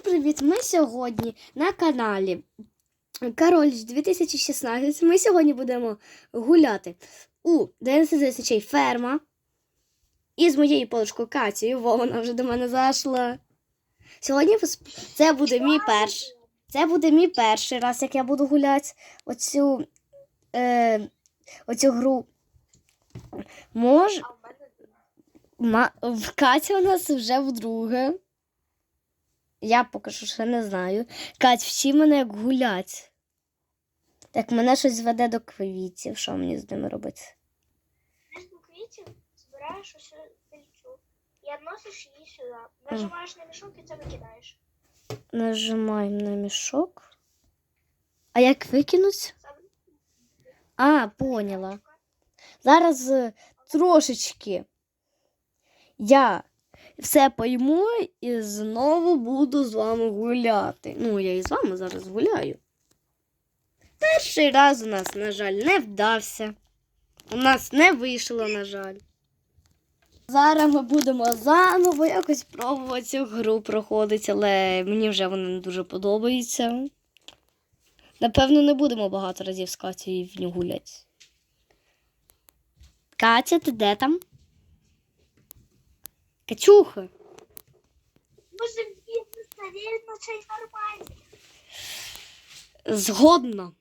Привіт! Ми сьогодні на каналі Король 2016. Ми сьогодні будемо гуляти у 11 тисячей ферма. І з моєю подружкою Катією, бо вона вже до мене зайшла. Сьогодні це буде мій перший. Це буде мій перший раз, як я буду гуляти оцю, е, оцю гру. Мож... Ма... Катя у нас вже вдруге. Я поки що ще не знаю. Кать, вчи мене як гулять. Так мене щось зведе до квітів. Що мені з ними робити? низку квітів збираєш усю пильцю і відносиш її сюди. Нажимаєш на мішок і це викидаєш. Нажимаємо на мішок. А як викинуть? А, поняла. Зараз е, трошечки я все пойму і знову буду з вами гуляти. Ну, я і з вами зараз гуляю. Перший раз у нас, на жаль, не вдався. У нас не вийшло, на жаль. Зараз ми будемо заново якось пробувати цю гру проходити, але мені вже вона не дуже подобається. Напевно, не будемо багато разів з Катєю в нього гуляти. Катя, ти де там? Катюха. Може він перевірить на цей форматі. Згодна.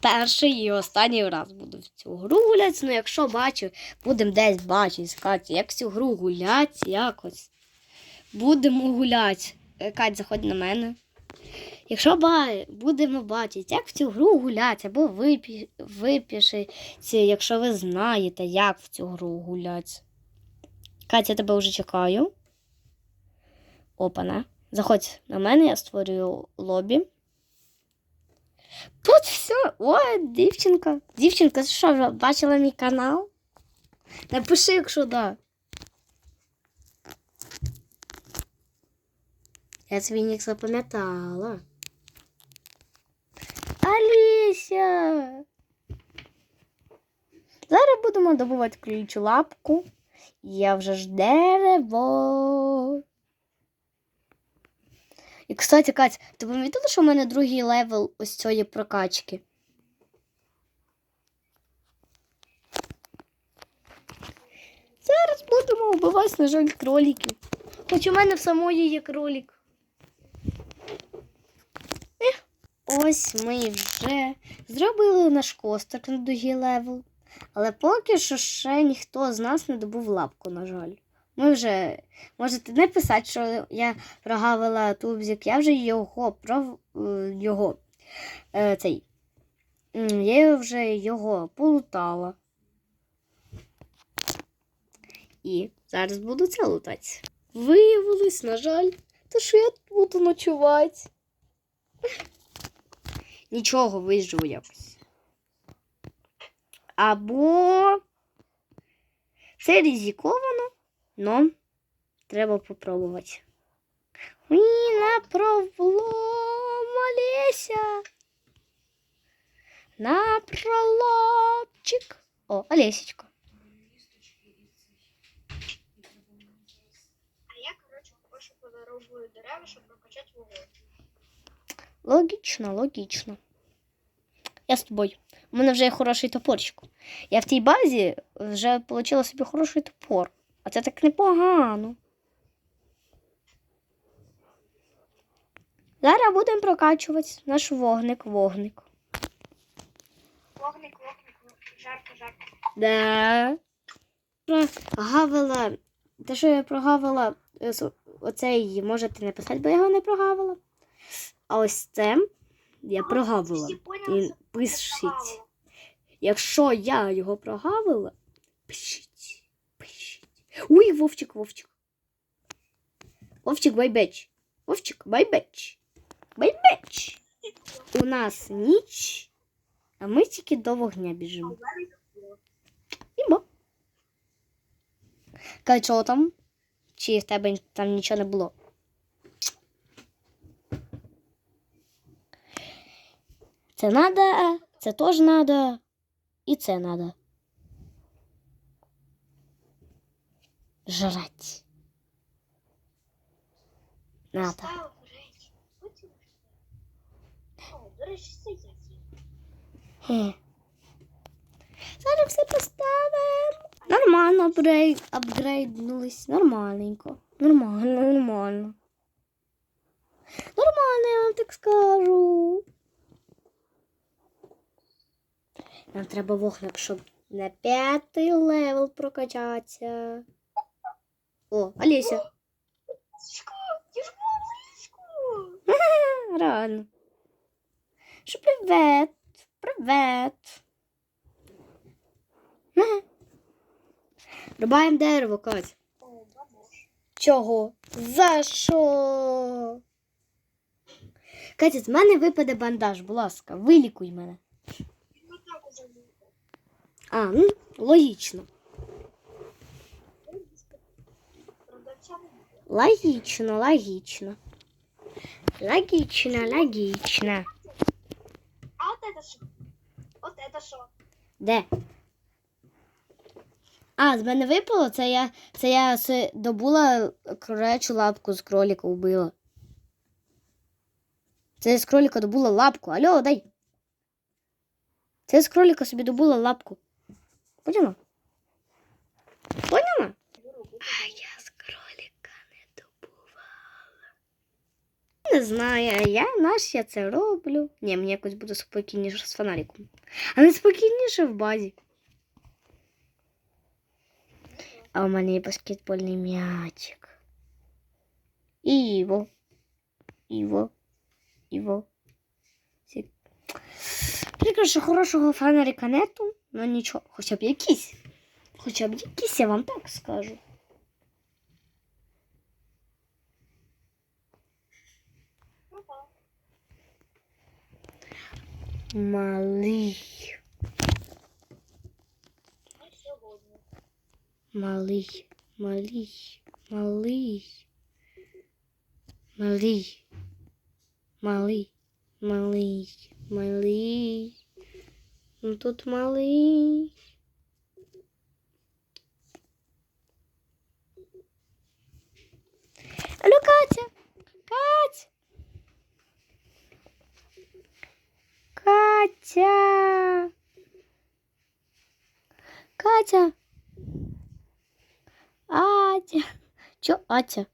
Перший і останній раз буду в цю гру гуляти. Ну, якщо бачу, будемо десь бачити Катю, як цю гру гуляти, якось. Будемо гуляти. Е, Кать, заходь на мене. Якщо ба- будемо бачити, як в цю гру гуляти, або випі... випишіться, якщо ви знаєте, як в цю гру гуляти. Катя, я тебе вже чекаю. Опана. Заходь на мене, я створюю лобі. Тут все. Ой, дівчинка. Дівчинка, що, вже бачила мій канал? Напиши, якщо да. Я свій нік запам'ятала. Аліся. Зараз будемо добувати ключу лапку. Я вже ж дерево. І, кстати, Кать, ти помітила, що в мене другий левел ось цієї прокачки? Зараз будемо вбивати, на жаль, кроліків. Хоч у мене в самої є кролік. Ось ми вже зробили наш костер на другий левел. Але поки що ще ніхто з нас не добув лапку, на жаль. Ми вже можете не писати, що я прогавила тубзик, я вже його про е, його е, цей. Я вже його полутала. І зараз буду це лутати. Виявилось, на жаль, то що я тут буду ночувати. Нічого виживу якось. Або це ризиковано, но треба попробувати. Ні, на Олеся. На проломчик. О, Олесечка. А я, коротше, прошу подаровую дерева, щоб прокачати вогонь. Логічно, логічно. Я з тобою. У мене вже є хороший топорчик. Я в тій базі вже отримала собі хороший топор. А це так непогано. Зараз будемо прокачувати наш вогник, вогник. Вогник, вогник, жарко, жарко. Да. Прогавила. Те, що я прогавила, е, оцей можете не писати, бо я його не прогавила. А ось це я прогавила. І пишіть. Якщо я його прогавила, пишіть, пишіть. Ой, Вовчик, Вовчик. Вовчик, байбеч. Вовчик, байбеч. Байбеч. У нас ніч, а ми тільки до вогня біжимо. Імба. Кай, що там? Чи в тебе там нічого не було? Це надо, це теж надо, і це надо. Жрать. На, так. Став речі. Потім. О, до речі, це я з'їм. Хе. Зараз все поставимо. Нормально апгрейд, апгрейднулись. Нормальненько. Нормально, нормально. Нормально, я вам так скажу. Нам треба вогник, щоб на п'ятий левел прокачатися. О, Олеся. Лисичко, діжко, лисичко. Реально. Що привет. Привет. Рубаємо дерево, Кать. Чого? За що? Катя, з мене випаде бандаж, будь ласка, вилікуй мене. Ну так уже буде. А, ну, логічно. Логічно, логічно. Логічно, логічно. А от это що? От это що? Де? А, з мене випало, це я, це я добула кролячу лапку з кроліка вбила. Це я з кроліка добула лапку. Алло, дай. Це я з кроліка собі добула лапку. Поняла? Поняла? А я з кроліка не добувала. Не знаю, а я наш я це роблю. Ні, мені якось буде спокійніше з фонариком. А не спокійніше в базі. А у мене є баскетбольний м'ячик. Іво. Іво. Іво. Сі- Прикро, що хорошого фонарика нету, ну нічого, хоча б якийсь. Хоча б якийсь, я вам так скажу. Малий. Малий. Малий. Малий. Малий. Малий. Малий. Малий. Ну тут малий. Алло, Катя. Катя. Катя. Катя. Атя. Чо Атя?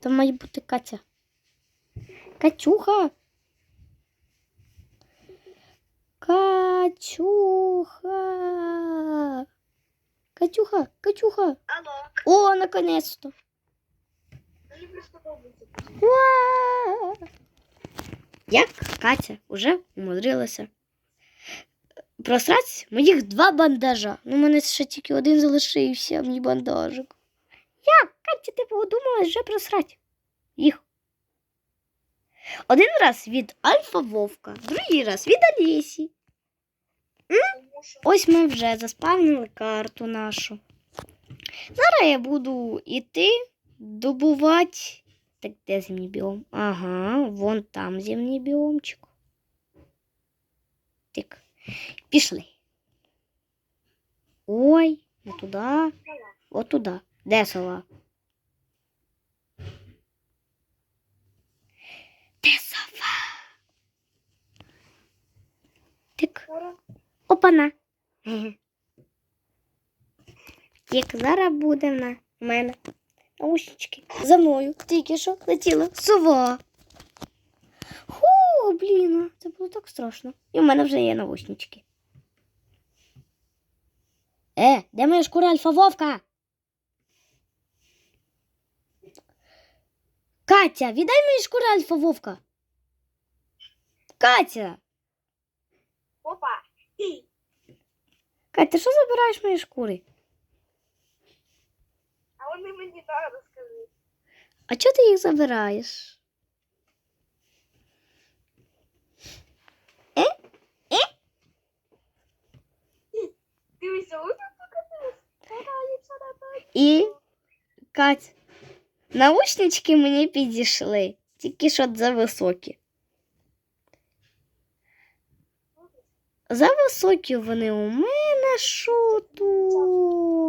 Це має бути Катя. Катюха. Катюха. Катюха, Катюха. Алло. О, наконец-то. Як Катя вже умудрилася просрати моїх два бандажа. Ну, у мене ще тільки один залишився, мій бандажик. Як Катя, ти подумала вже просрати їх? Один раз від Альфа Вовка, другий раз від Олесі. Ось ми вже заспавнили карту нашу. Зараз я буду йти добувати. Так, де зимній біом? Ага, вон там зимній біомчик. Так, пішли. Ой, не туди, от туди. Де сова? Де сова? Так. Опана. Як зараз буде на- в мене наушнички. За мною тільки що летіла сова. Ху, блін, це було так страшно. І в мене вже є наушнички. Е, де моя шкура альфа вовка? Катя, віддай мені шкуру альфа вовка. Катя! Опа. І. Катя, ти що забираєш мої шкури? А вони мені треба скажи. А чого ти їх забираєш? Дивися, ось тут покатилась. Стараюся на І Кать, наушнички мені підійшли, тільки що за високі. За високі вони у мене тут?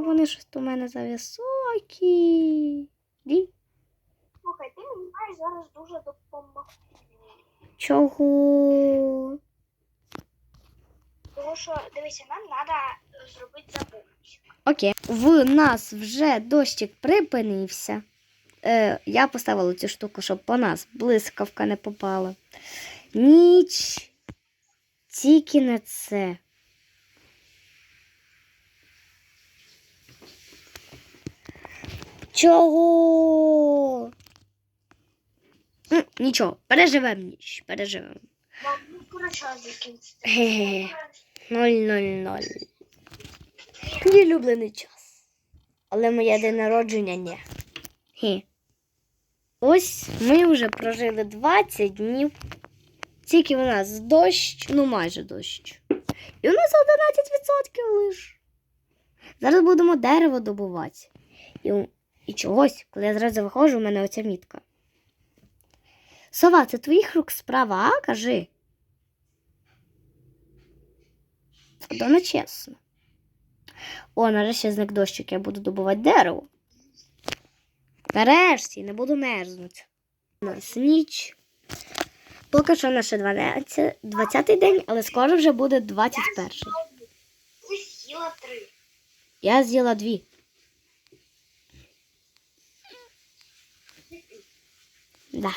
Вони щось у мене за високі. Ді? Слухай, ти мені маєш зараз дуже допомогти. Чого? Тому що, дивися, нам треба зробити заборчик. Окей. В нас вже дощик припинився. Е, я поставила цю штуку, щоб по нас блискавка не попала. Ніч. Тільки не це. Чого? Нічого, переживемо ніч, переживемо. Ну, скоро час закінчиться. Ге-ге. Ноль ноль ноль. Мій улюблений час. Але моє день народження ні. Хі. Ось ми вже прожили 20 днів. Тільки у нас дощ, ну майже дощ. І у нас 11% лиш. Зараз будемо дерево добувати. І, і чогось, коли я зразу виходжу, у мене оця мітка. Сова, це твоїх рук справа, а? Кажи. То не чесно. О, нарешті зник дощик, я буду добувати дерево. Нарешті не буду мерзнути. У нас ніч. Поки що наше 12, 20 день, але скоро вже буде 21. Ти з'їла три. Я з'їла дві. Да.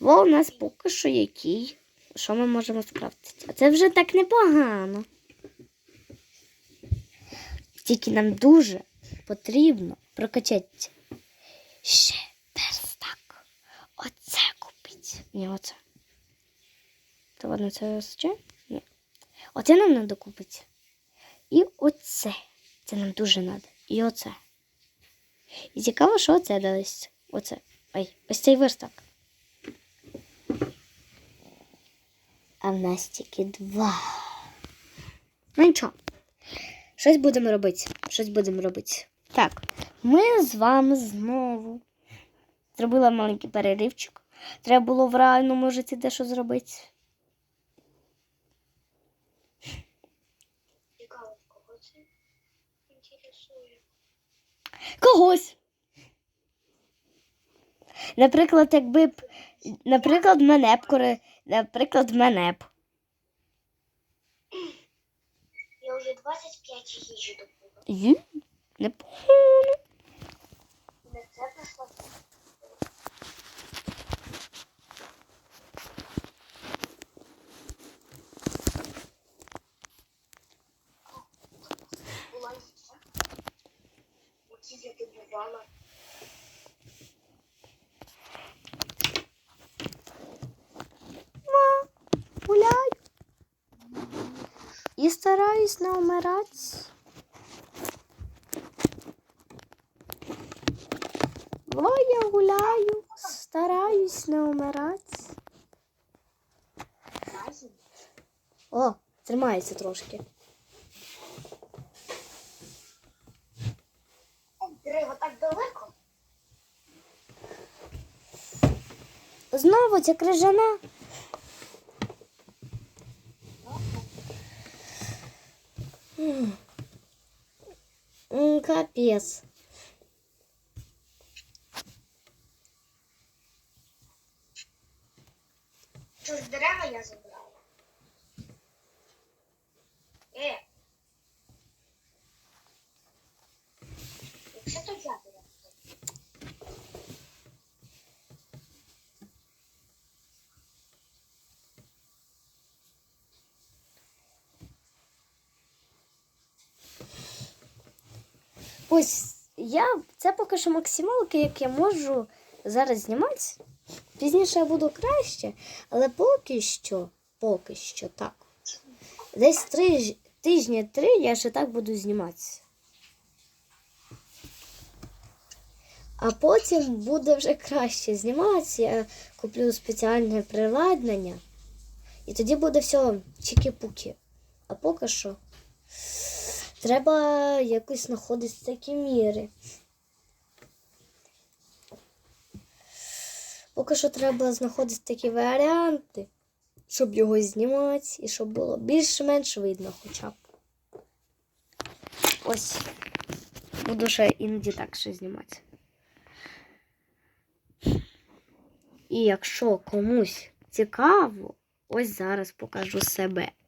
Во у нас поки що який. Що ми можемо скрафтити? А це вже так непогано. Тільки нам дуже потрібно прокачати ще. Оце купити. Ні, оце. То ладно, це ще? Ні. Оце нам треба купити. І оце. Це нам дуже треба. І оце. І цікаво, що оце дались. Оце. Ой, ось цей верстак. А в нас тільки два. Ну нічого. Щось будемо робити. Щось будемо робити. Так, ми з вами знову зробила маленький переривчик. Треба було в реальному житті дещо зробити. Цікаво, кого це інтересує. Когось. Наприклад, якби б. Наприклад, мене б коли. Наприклад, мене б. Я вже 25 їжі добула. Ї? Непогано. Не це прийшло. Була їжа. Оці я добувала. Гуляю. І стараюсь не вмирати. Во я гуляю, стараюсь не вмирати. О, тримається трошки. Дерево так далеко. Знову ця крижана. М, Капець. Що ж я забрала? Е. Якщо то я Ось я це поки що максималки, як я можу зараз знімати. Пізніше я буду краще, але поки що, поки що так. Десь три тижні три я ще так буду знімати. А потім буде вже краще зніматися. Я куплю спеціальне приладнання. І тоді буде все чікі-пуки. А поки що. Треба якось знаходити такі міри. Поки що треба знаходити такі варіанти, щоб його знімати і щоб було більш-менш видно хоча б. Ось. Буду ще іноді так ще знімати. І якщо комусь цікаво, ось зараз покажу себе.